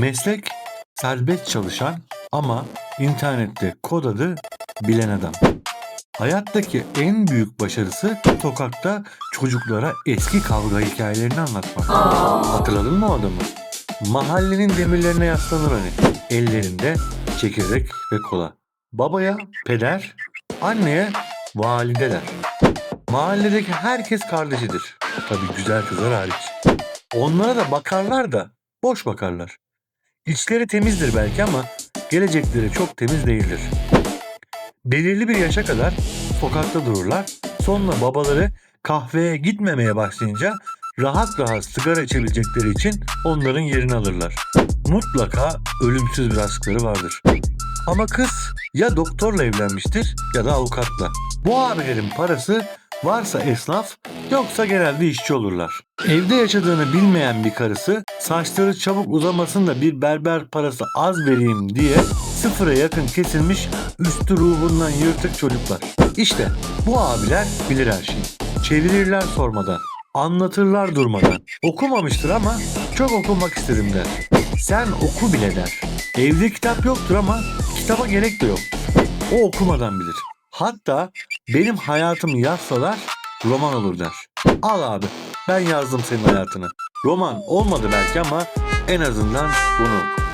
Meslek serbest çalışan ama internette kod adı bilen adam. Hayattaki en büyük başarısı sokakta çocuklara eski kavga hikayelerini anlatmak. Hatırladın mı o adamı? Mahallenin demirlerine yaslanır hani. Ellerinde çekirdek ve kola. Babaya peder, anneye valide der. Mahalledeki herkes kardeşidir. Tabii güzel kızlar hariç. Onlara da bakarlar da boş bakarlar. İçleri temizdir belki ama gelecekleri çok temiz değildir. Belirli bir yaşa kadar sokakta dururlar. Sonra babaları kahveye gitmemeye başlayınca rahat rahat sigara içebilecekleri için onların yerini alırlar. Mutlaka ölümsüz bir aşkları vardır. Ama kız ya doktorla evlenmiştir ya da avukatla. Bu abilerin parası varsa esnaf yoksa genelde işçi olurlar. Evde yaşadığını bilmeyen bir karısı saçları çabuk uzamasın da bir berber parası az vereyim diye sıfıra yakın kesilmiş üstü ruhundan yırtık çocuklar. İşte bu abiler bilir her şeyi. Çevirirler sormadan. Anlatırlar durmadan. Okumamıştır ama çok okumak istedim der. Sen oku bile der. Evde kitap yoktur ama kitaba gerek de yok. O okumadan bilir. Hatta benim hayatımı yazsalar roman olur der. Al abi ben yazdım senin hayatını. Roman olmadı belki ama en azından bunu oku.